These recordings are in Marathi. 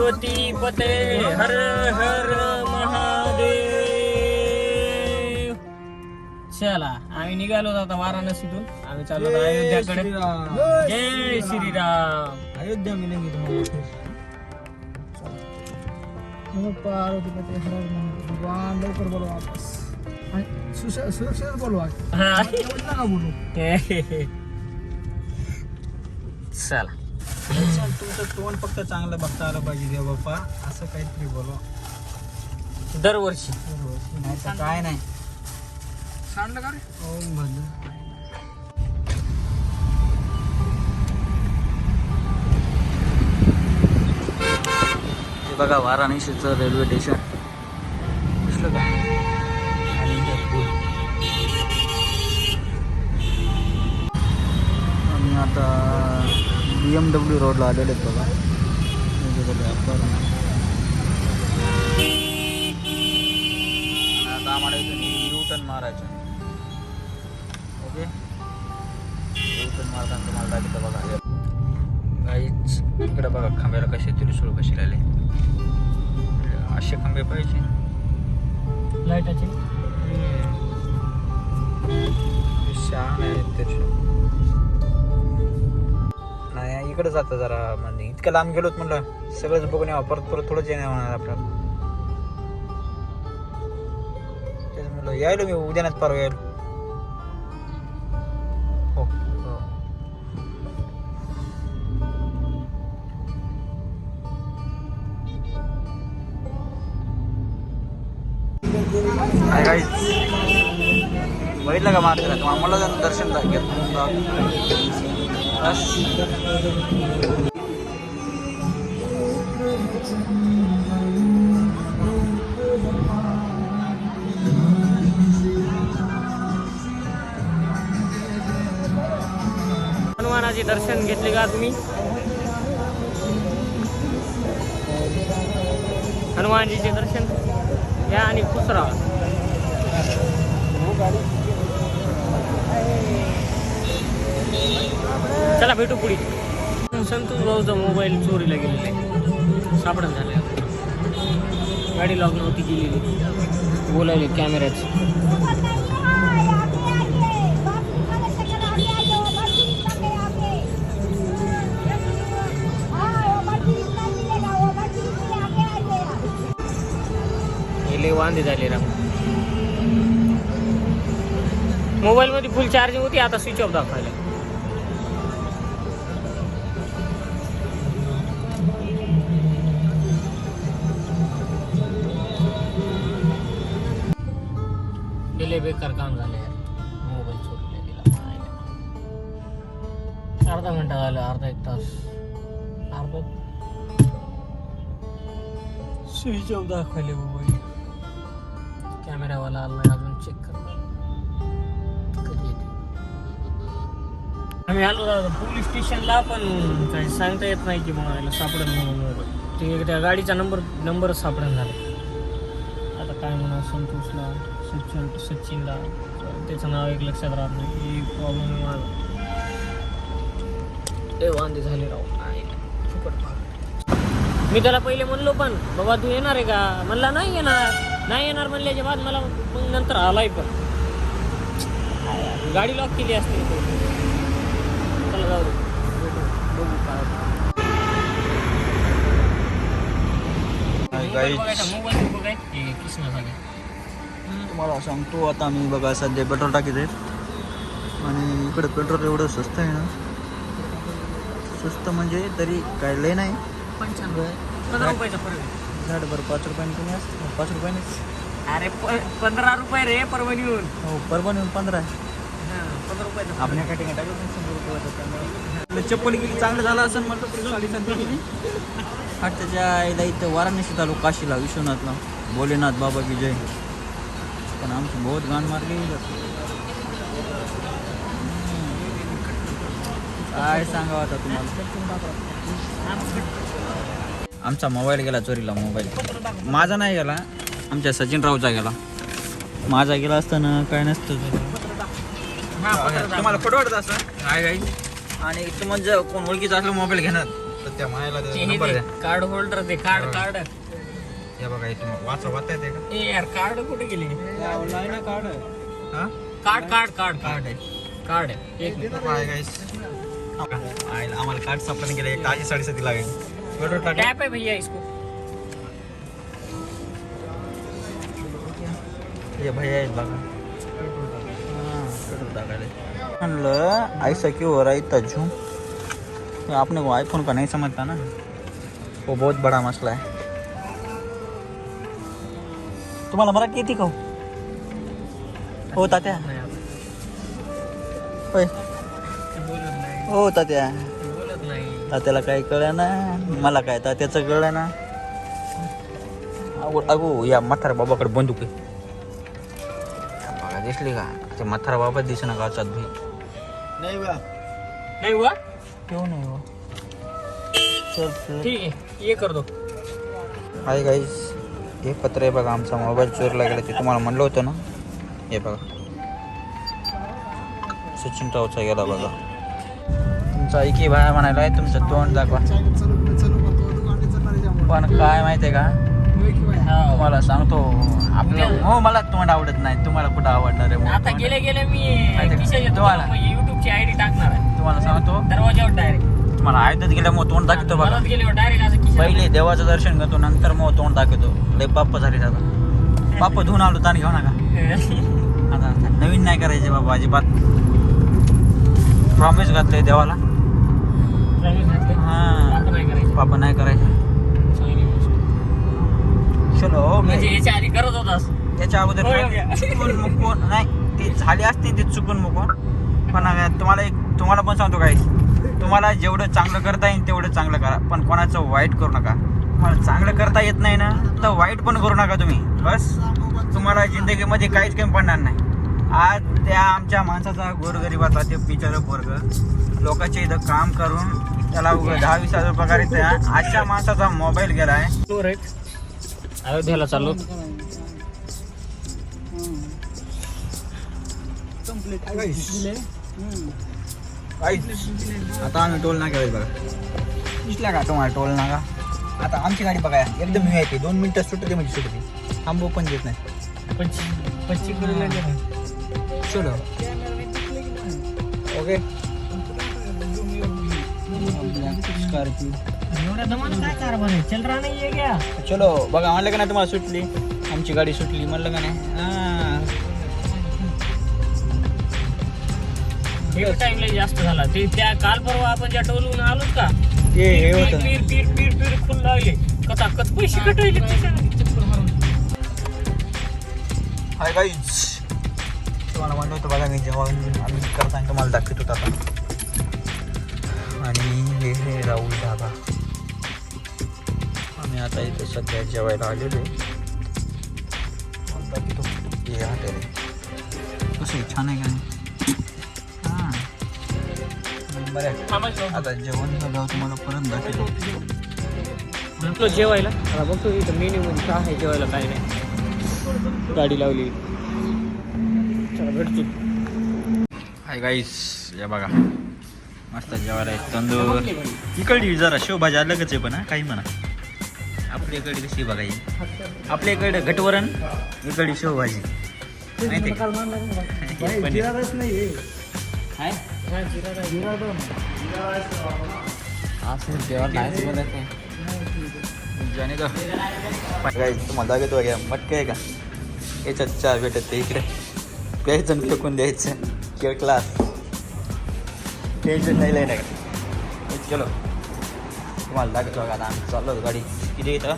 पार्वती पते हर हर महादेव. चला आम्ही निघालो आता वाराणसीतून. आम्ही चाललो होतो अयोध्याकडे. जय श्रीराम. अयोध्या हर हर महादेव. भगवान लवकर बोलवा वापस. सुरक्षित हा. बोलू. चल, तुमचं तोंड फक्त चांगलं बघता आलं पाहिजे देव बाप्पा. असं काहीतरी बोलवा दरवर्षी. नाही तर काय नाही. सांडलं का रे? ओम भद्र. बघा वाराणसीचं रेल्वे स्टेशन. एम डब्ल्यू रोडला आलेले आहेत बघा. मारायचं ओके यू टर्न मारताना तुम्हाला दाखवतो बघा काहीच इकडे बघा खांब्याला कसे त्रिशूळ कसे राहिले असे खांबे पाहिजे. लाईटाची. शहाण आहेत त्रिशूळ. नाही इकडे जातं जरा म्हणजे इतकं लांब गेलोत म्हणलं सगळंच बघून यावं परत परत थोडंच येणार होणार आपल्याला. तेच म्हणलं यायलो मी उद्यानाच परवा यायलो. हो. हो बघितलं का मात्र मला दर्शन घेत हनुमानाचे दर्शन घेतले का तुम्ही हनुमानजीचे दर्शन या आणि खुश राहा. चला भेटू पुढे. संतोष भाऊचा मोबाईल चोरीला गेलेला आहे. सापडत झाले गाडी लॉक नव्हती गेलेली बोलायले कॅमेऱ्याचं हे वांदे झाले राम. मोबाईलमध्ये फुल चार्जिंग होती आता स्विच ऑफ दाखवायला. दिले बेकार काम झाले. यार मोबाईल दिला मायला. अर्धा मिनिट झालं अर्धा एक तास. अर्धा स्विच ऑफ दाखवले मोबाईल कॅमेरावाला आला नाही अजून चेक कधी येते? आम्ही आलो दादा पोलीस स्टेशनला पण काही सांगता येत नाही की मला सापडत म्हणून मोबाईल. ते त्या गाडीचा नंबर नंबर सापडत झाला. आता काय म्हणा संतोषला. सचिन सचिनला. त्याचं नाव एक लक्षात राहत नाही. प्रॉब्लेम माझा ते वांदे झाले राव. काय फुकट. मी त्याला पहिले म्हणलो पण बाबा तू येणार आहे का? म्हणला नाही येणार. नाही येणार म्हणल्याच्या बाद मला मग नंतर आलाय पण. गाडी लॉक केली असते. चला जाऊ दे. बघू काय गाईज मोबाईल बघाय हे कृष्णा झाले तुम्हाला सांगतो आता मी बघा सध्या पेट्रोल टाकीत आहेत. आणि इकडे पेट्रोल एवढं स्वस्त आहे ना. स्वस्त म्हणजे तरी काय लय नाही. पंच्याण्णव. पंधरा रुपयाचा फरक आहे. झाड बरं पाच रुपयाने कमी असतं पाच रुपयानेच अरे पंधरा रुपये रे हो परभणी येऊन पंधरा आहे. हा, पंधरा टाकलं रुपये वाटत त्यामुळे. चप्पल गेली चांगलं झालं असं म्हटलं गेली हाट त्याच्या आईला इथं वाराणसीत आलो काशीला विश्वनाथला. भोलेनाथ बाबा की जय. पण आमची बहुत गाण मारली काय सांगावं आता तुम्हाला? आमचा मोबाईल गेला चोरीला मोबाईल. माझा नाही गेला. आमच्या सचिन रावचा गेला. माझा गेला असताना काय नसतं तुम्हाला खोटं वाटत असं? काय काही आणि तुम्हाला जर कोण ओळखीचा असलं मोबाईल घेणार तर त्या मायाला कार्ड होल्डर ते कार्ड कार्ड हे बघा इथे वाचा वाचा येते का ए यार कार्ड कुठे गेले ऑनलाईन कार्ड हा कार्ड कार्ड कार्ड कार्ड आहे कार्ड आहे एक मिनिट गाईस आम्हाला कार्ड सापडून गेले एक ताजी साडेसाती लागेल टॅप है भैया इसको ये भैया आहेत बघा हाँ, म्हणलं ऐसा क्यों हो रहा है इतना झूम आपने को आईफोन का नहीं समझता ना वो बहुत बड़ा मसला है तुम्हाला मराठी येते का हो? हो तात्या. होय. बोलत नाही. हो तात्या. बोलत नाही. तात्याला काही कळलं ना मला काय तात्याचं कळलं ना अगो अगो या म्हातारा बाबाकडे बंदूक आहे. बघा दिसली का? ते म्हातारा बाबा दिसे ना गावात भी नाही बा. नाही हुआ क्यों नाही हो. चल चल. ठीक आहे. ये कर दो हाय गाईस हे पत्र आहे बघा आमचा मोबाईल चोरला गेला ते तुम्हाला म्हणलं होतं ना? हे बघा. सचिन रावचा गेला बघा. तुमचा ऐकी भाया म्हणायला तुमचं तोंड दाखवा. आहे. पण काय माहितीये का? होय की? तुम्हाला सांगतो आपलं हो मला तोंड आवडत नाही. तुम्हाला कुठं आवडणार आहे आता? गेले गेले मी. माहिती तुम्हाला? युट्यूबची आयडी टाकणार आहे. तुम्हाला सांगतो. दरवाजावर डायरेक्ट तुम्हाला आयतच गेल्यामुळे तोंड दाखवतो बघा. पहिले देवाचं दर्शन करतो नंतर मग तोंड दाखवतो. लय पाप झाले दादा. पाप धुवून आलो ताण घेऊ नका. आता नवीन नाही करायचे बाबा अजिबात. प्रॉमिस देवाला. घातले. हा. आता नाही करायचं. चलो म्हणजे करत होतास. त्याच्या अगोदर होय, काय होय. चुकून मुकून नाही ते झाले असते ते चुकून मुकून. पण तुम्हाला एक तुम्हाला पण सांगतो काय तुम्हाला जेवढं चांगलं करता येईल तेवढं चांगलं करा. पण कोणाचं वाईट करू नका. तुम्हाला चांगलं करता येत नाही ना तर वाईट पण करू नका तुम्ही. बस. तुम्हाला जिंदगीमध्ये काहीच कमी पडणार नाही. आज त्या आमच्या माणसाचा गोरगरिबाचा ते बिचार पोरग. लोकांच्या इथं काम करून त्याला दहा वीस हजार पगार येते अशा माणसाचा मोबाईल गेलाय. तो रे. अयोध्येला चाललो. Complete. आता आम्ही टोल नाका बघा. दिसला का तुम्हाला टोल नाका? आता आमची गाडी बघा, एकदम दोन मिनिटं सुटते म्हणजे सुटते. पण देत नाही. चलो. ओके. चल रहा नाही चलो बघा, म्हणलं का नाही तुम्हाला सुटली? आमची गाडी सुटली. म्हणलं का नाही? हां टाइम लय जास्त झाला. ते त्या काल परवा आपण ज्या टोलून आलोत का ते हे पीर होतं. पीर पीर पीर पीर फुल लागले. कथा पैसे चक्कर मारून. हाय गाईज तुम्हाला म्हणलं होतं बघा मी जेवण आम्ही करताना तुम्हाला दाखवत होता आता आणि हे हे राहुल ढाबा आम्ही आता इथे सध्या जेवायला आलेलो आहे. दाखवतो. हे हॉटेल कसं छान आहे का नाही? हां बरं आहे. आता जेवण झाल्यावर तुम्हाला परत आपलं जेवायला. आता बघतो इथं मेन्यू मध्ये काय आहे जेवायला काय नाही. गाडी लावली. चला भेटतो. हाय गाईस या बघा. मस्त जेवायला आहे तंदूर. इकडली जरा शेवभाजी अलगच आहे पण हा, काही म्हणा. आपल्याकडे कशी बघा ही. आपल्याकडे घटवरण इकडे शेवभाजी माहिती आहे. जाणे तुम्हाला दाखवतो घ्या मटके आहे का? याच्यात चार भेटत ते इकडे. प्यायचं आणि फेकून द्यायचं. खेळ क्लास टेन्शन नाही लय नाही. का चलो तुम्हाला दाखवतो बघा आता आम्ही चाललो गाडी. किती इथं?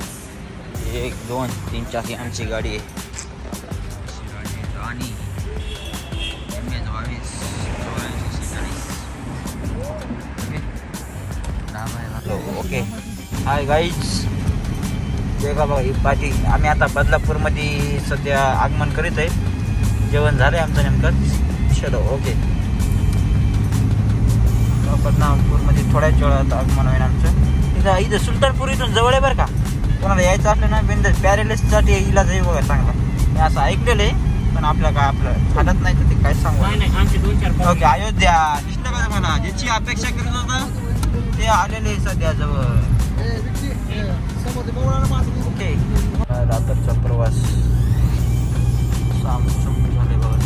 एक दोन तीन चार ही आमची गाडी आहे. हाय गाईज का बघा ही पाठी आम्ही आता बदलापूरमध्ये सध्या आगमन करीत आहे. जेवण झालं आहे आमचं नेमकं. चलो ओके बदनापूरमध्ये थोड्याच वेळात आगमन होईल आमचं. इथं इथं सुलतानपूर इथून जवळ आहे बरं का. कोणाला यायचं असलं ना बिंदस पॅरेलिससाठी इलाज आहे बघा चांगला. मी असं ऐकलेलं आहे पण आपलं काय आपलं हातात नाही तर ते काय सांगू? काय नाही आमचे दोन चार ओके अयोध्या. दिसलं का तुम्हाला? ज्याची अपेक्षा करत होता ते आलेले सध्या जवळ. ओके रात्रचा प्रवास साम संपून झाले बघा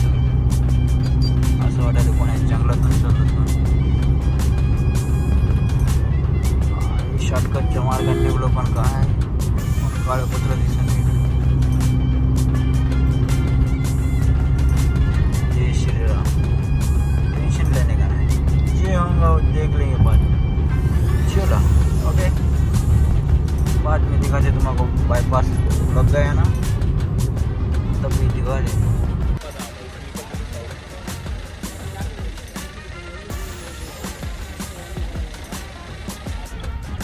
असं वाटायला कोणा जंगलातून लेने का नहीं जे देख लेंगे बाद चलो ओके बाद में दिखाते तुम्हारे बाईपास लग गया ना? तब भी दिखा दे।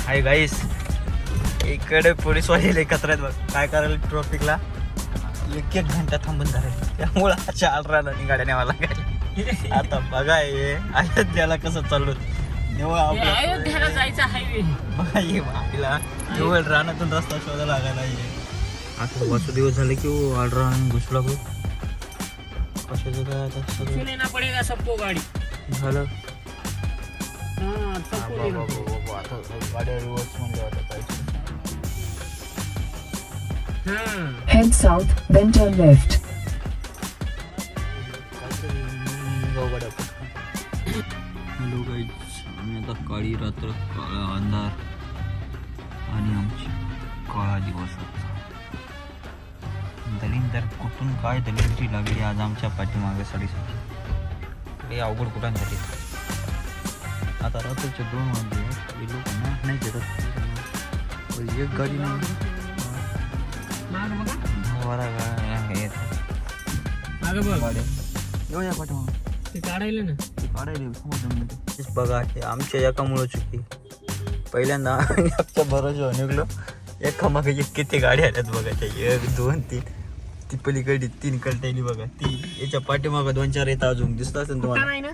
हाय गाईस इकडे पोलीसवाले एकत्र आहेत बघ. काय करायला ट्रॉफिकला एक एक घंटा थांबून झाले त्यामुळं चाल राहिला गाड्या न्यावा आता बघा हे अयोध्याला कसं चालू अयोध्याला जायचा हायवे बघा ये आपला केवळ रानातून रस्ता शोधायला लागायला आता बस दिवस झाले की वो आड रान घुसला गो कशाचं काय आता सगळं? ना पडेगा सबको गाडी. झालं. हा हा. आता गाड्या रिवर्स हा. Head south, then turn left. आम्ही आता काळी रात्र काळा अंधार आणि आमची काळा दिवस दलिंदर कुठून काय दलिंदरी लागली आज आमच्या पाठीमागे साडीसाठी? अवघड कुठांसाठी आता रात्रीचे दोन वाजले. हे लोक नाही देतात एक गाडी नाही. बारा गाड्या आहेत गाड्या येऊ या पाठीमागे. ते काढायला ना. समजून तेच बघा हे आमच्या एकामुळं चुकी. पहिल्यांदा आमच्या भरोशावर निघलो. एका मागे एक किती गाड्या आल्यात बघा त्या. एक दोन तीन. ती पलीकडे तीन कलटायली बघा. तीन याच्या पाठीमागं दोन चार येतात अजून. दिसत असेल का तुम्हाला? नाही ना?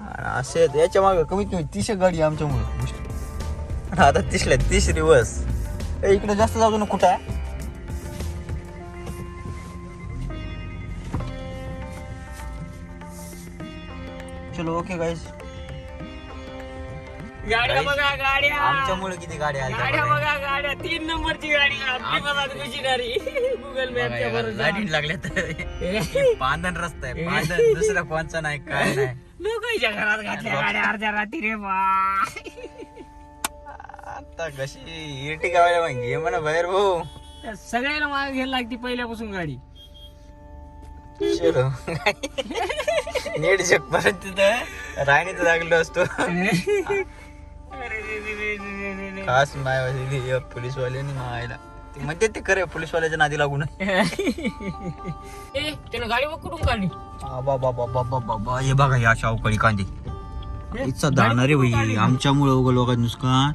आणि असे आहेत. याच्या मागं कमीत कमी तीसशे गाडी आमच्यामुळं. आता तिसऱ्या तीस रिवर्स इकडे जास्त जाऊ ना कुठं आहे? चलो ओके गाईज गाड्या बघा गाड्या. आमच्यामुळे किती गाड्या आल्या गाड्या बघा. गाड्या. तीन नंबरची गाडी. आपली कशी गाडी गुगल मॅपच्या बरोबर लाईन लागल्या पांदन रस्ता आहे पांदन दुसरा कोणचा नाही काय नाही. लोकांच्या घरात घातल्या गाड्या अर्ध्या रात्री रे बा. आता कशी इरटी गावायला मग घे म्हणा बाहेर भाऊ. सगळ्याला मागे घ्यायला लागती पहिल्यापासून गाडी. चलो. नीट जग परत तिथं राणीत लागलो असतो. खास माय पोलीस वाल्याने मायला. ते म्हणते ते खरे पोलीस वाल्याच्या नादी लागून त्यानं गाडी बघ कुठून काढली. बाबा बाबा बाबा हे बघा या शावकळी कांदे. दाणार रे भाई आमच्यामुळे उगल बघा नुसकान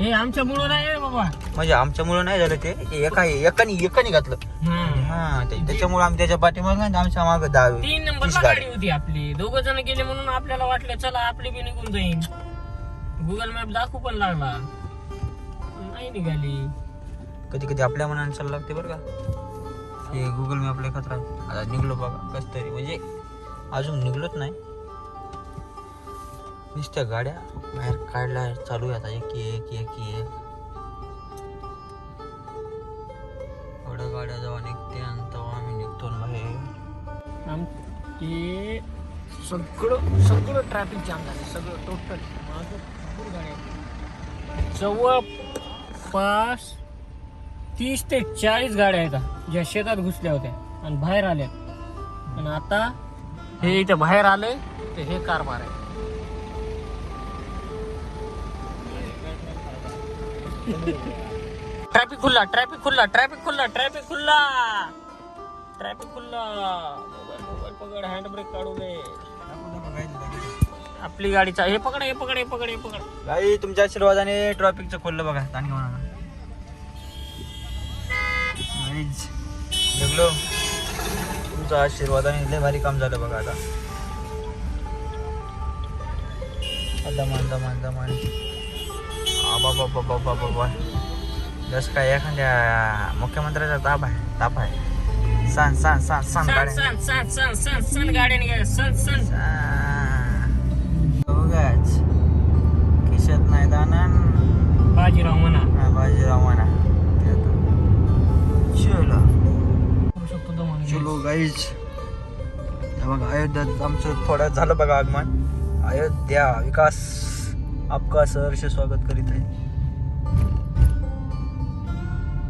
हे आमच्या मुलं नाही बाबा. म्हणजे आमच्यामुळे नाही झालं ते. एका एकाने एकाने घातलं. हा ते- त्याच्यामुळे आम्ही त्याच्या पाठीमाग आमच्या माग दहा तीन तीस नंबरला गाडी गाडी. होती आपली. दोघ जण गेले म्हणून आपल्याला वाटलं चला आपली बी निघून जाईन. गुगल मॅप दाखवू पण लागला. नाही निघाली. कधी कधी आपल्या मनाने चाललं लागते बरं का. हे गुगल मॅपला खतरा. आता निघलो बघा कस तरी. म्हणजे अजून निघलोच नाही. नुसत्या गाड्या बाहेर काढल्या चालू आहे आता. एक एक एक एक. आमचे सगळं सगळं ट्रॅफिक जाम झालं सगळं टोटल माझं भरपूर गाड्या जवळपास तीस ते चाळीस गाड्या आहेत ज्या शेतात घुसल्या होत्या आणि बाहेर आल्या. आणि आता हे इथं बाहेर आले ते हे कारभार आहे ट्रॅफिक खुल्ला ट्रॅफिक खुल्ला ट्रॅफिक खुल्ला ट्रॅफिक खुल्ला. ट्रॅफिक खुल्ला. पकड हँड ब्रेक काढू दे. आपली गाडीचा हे पकड हे पकड हे पकड हे पकड. गाई तुमच्या आशीर्वादाने ट्रॉफिकचं खोललं बघा ताण घेऊन आणा. नाहीच. निघलो. तुमच्या आशीर्वादाने लय भारी काम झालं बघा आता. दमान दमान दमान बाबा बाबा बाबा बाबा जस काय एखाद्या मुख्यमंत्र्याचा ताप आहे ताप आहे. सांग सांग सांग सांग सन गाड्या सन सन सन सन सन गाड्या निघाल्या सन सन. बघाच खिशात नाही मैदानन बाजीराव म्हणा. हा, बाजीराव म्हणा. चलो. चलो गाईज मग अयोध्यात आमचं थोड्यात झालं बघा आगमन. अयोध्या विकास. आपका सहर्ष स्वागत करीत आहे.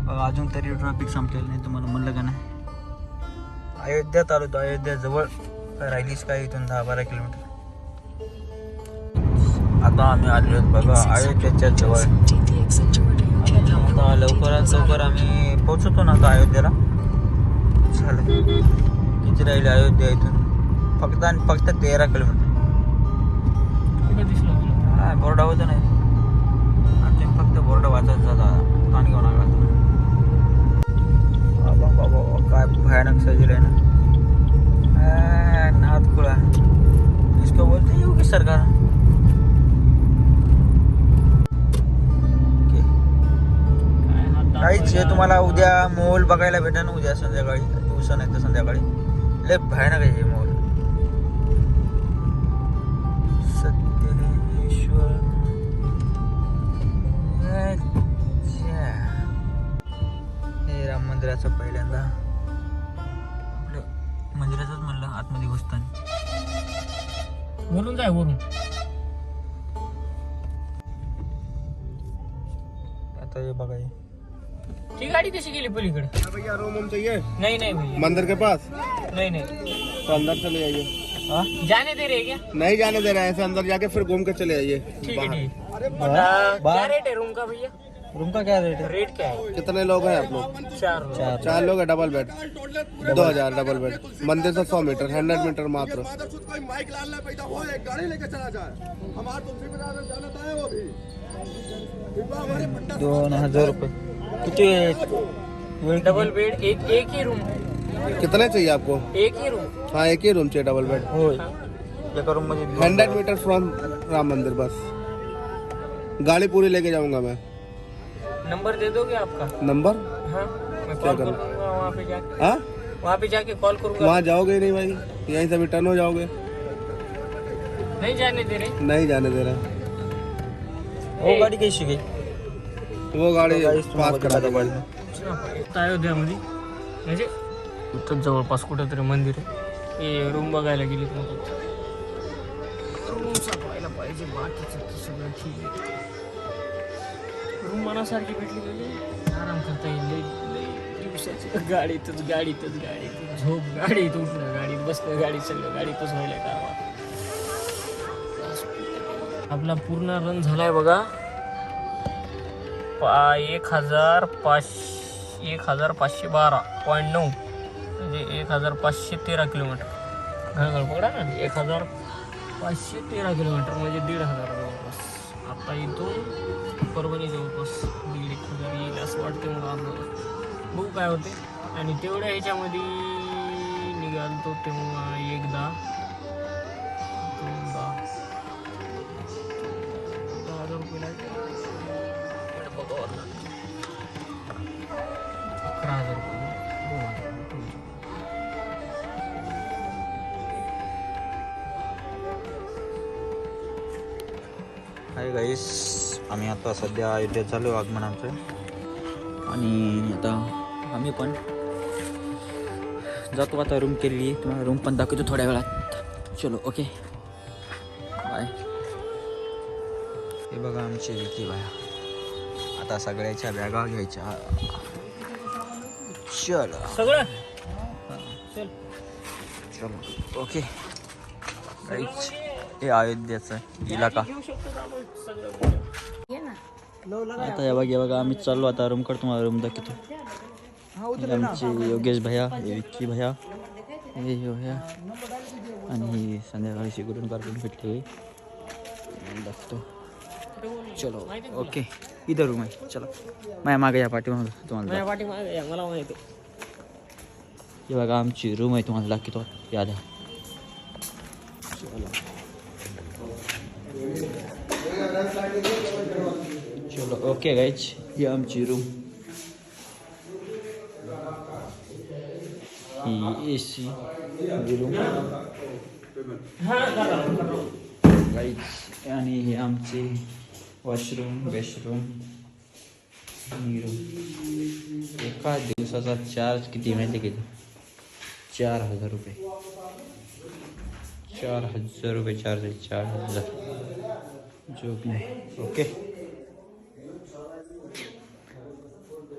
बघा अजून तरी ट्रॅफिक संपलेलं नाही तुम्हाला म्हणलं का नाही? अयोध्या जवळ काय राहिलीच काय इथून दहा बारा किलोमीटर. आता आम्ही आलो बघा अयोध्याच्या जवळ. आता लवकरात लवकर आम्ही पोहोचतो ना आता अयोध्येला. झालं. किती राहिले अयोध्या इथून? फक्त आणि फक्त तेरा किलोमीटर. बोर्डा होतं नाही आणि तुम्ही फक्त बोर्ड वाचत जाता. कान घेऊन आला बाबा बाबा काय भयानक सजेल आहे ना. आ, नाद इसको बोलते योगी सरकार. काहीच हे तुम्हाला उद्या मोल बघायला भेटेल उद्या संध्याकाळी. दिवसा नाही तर संध्याकाळी. लय भयानक आहे हे मोल. सत्य राम मंदिराचं पहिल्यांदा आपलं मंदिराचंच म्हणलं आतमध्ये घुसताना वरून जाय वरून. आता हे बघा हे. ती गाडी कशी गेली पलीकडे? भैया रूम चाहिए नाही नाही भैया मंदिर के पास? नहीं नहीं. तो अंदर चले जाइए हा? जाने दे रहे क्या? नहीं जाने दे रहे हैं ऐसे अंदर जाके फिर घूम के चले जाइए ठीक है ठीक है. क्या रेट है रूम का भैया? रूम का क्या रेट है? रेट क्या है? कितने लोग हैं आप लोग? चार लोग। चार चार लोग हैं डबल बेड दो हज़ार डबल बेड मंदिर से सौ मीटर हंड्रेड मीटर मात्र। दोन हज़ार रुपये किती डबल बेड एक एक ही रूम कितने चाहिए आपको? एक ही रूम हाँ एक ही रूम चाहिए double bed hundred metre from Ram Mandir बस। गाड़ी पूरी लेके जाऊँगा मैं। नंबर दे दोगे आपका? नंबर? हाँ मैं क्या कॉल वहाँ पे जाके हाँ? वहाँ पे जाके कॉल करूँगा। वहाँ जाओगे नहीं भाई? यहीं से रिटर्न हो जाओगे। नहीं जाने दे रहे। नहीं जाने दे रहा। हो गाडी कशी गई? वो गाड़ी पास करा दो बघायला. अयोध्यामध्ये म्हणजे इथं जवळपास कुठंतरी मंदिर आहे हे रूम बघायला गेली रूम सापडायला पाहिजे बाकीचं सगळं ठीक आहे रूम मनासारखी भेटली म्हणजे आराम करता येईल. लई लई दिवसाची. गाडीतच गाडीतच गाडीत झोप गाडीत उठणं गाडीत बसणं गाडीत सगळं गाडीतच व्हायला का आपला पूर्ण रन झालाय बघा. पा एक हजार पाच एक हजार पाचशे बारा पॉईंट नऊ. म्हणजे एक हजार पाचशे तेरा किलोमीटर. घळघळ पकडा. ना एक हजार पाचशे तेरा किलोमीटर म्हणजे दीड हजार. जवळपास आता इथून परभणी जवळपास दीड एक हजार येईल असं वाटतं मला आम्हाला. बघू काय होते आणि तेवढ्या ह्याच्यामध्ये निघालतो तेव्हा एकदा. दोनदा. दहा हजार रुपये लागले. अकरा हजार रुपये. दोन हाय गाईस आम्ही आता सध्या अयोध्येत चालू आहे आगमन आमचं आणि आता आम्ही पण जातो आता रूम आहे. तुम्हाला रूम पण दाखवतो थोड्या वेळात. चलो ओके बाय हे बघा आमचे विकी बाया. आता सगळ्याच्या बॅगा घ्यायच्या. चलो. सगळं? चल. चलो ओके हे अयोध्येचा इलाका आता या बघा बघा आम्ही चाललो आता रूमकडे तुम्हाला रूम दाखवतो. हे आमचे योगेश भैया हे विक्की भैया हे हे भैया आणि ही संध्याकाळी शिकवून कार्टून भेटले दाखवतो. चलो ओके इथं रूम आहे. चलो. माझ्या मागे या पाठीमागं तुम्हाला मला माहिती. हे बघा आमची रूम आहे तुम्हाला दाखवतो. याद आहे चलो ओके गाईच ही आमची रूम ही ए सी रूम गाईच आणि हे आमचे वॉशरूम बेशरूम रूम एका दिवसाचा चार्ज किती माहिती किती चार हजार रुपये. चार हजार रुपये चार्ज आहे चार हजार. जोक नाही. ओके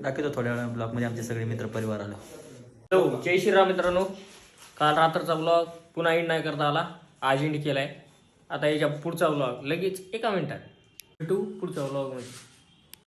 दाखवतो थोड्या वेळा ब्लॉगमध्ये आमचे सगळे मित्र परिवार आलो. हो, हॅलो जय श्रीराम मित्रांनो. काल रात्रचा ब्लॉग पुन्हा एंड नाही करता आला. आज एंड केलाय. आता याच्या पुढचा ब्लॉग लगेच एका मिनिटात. भेटू पुढच्या ब्लॉगमध्ये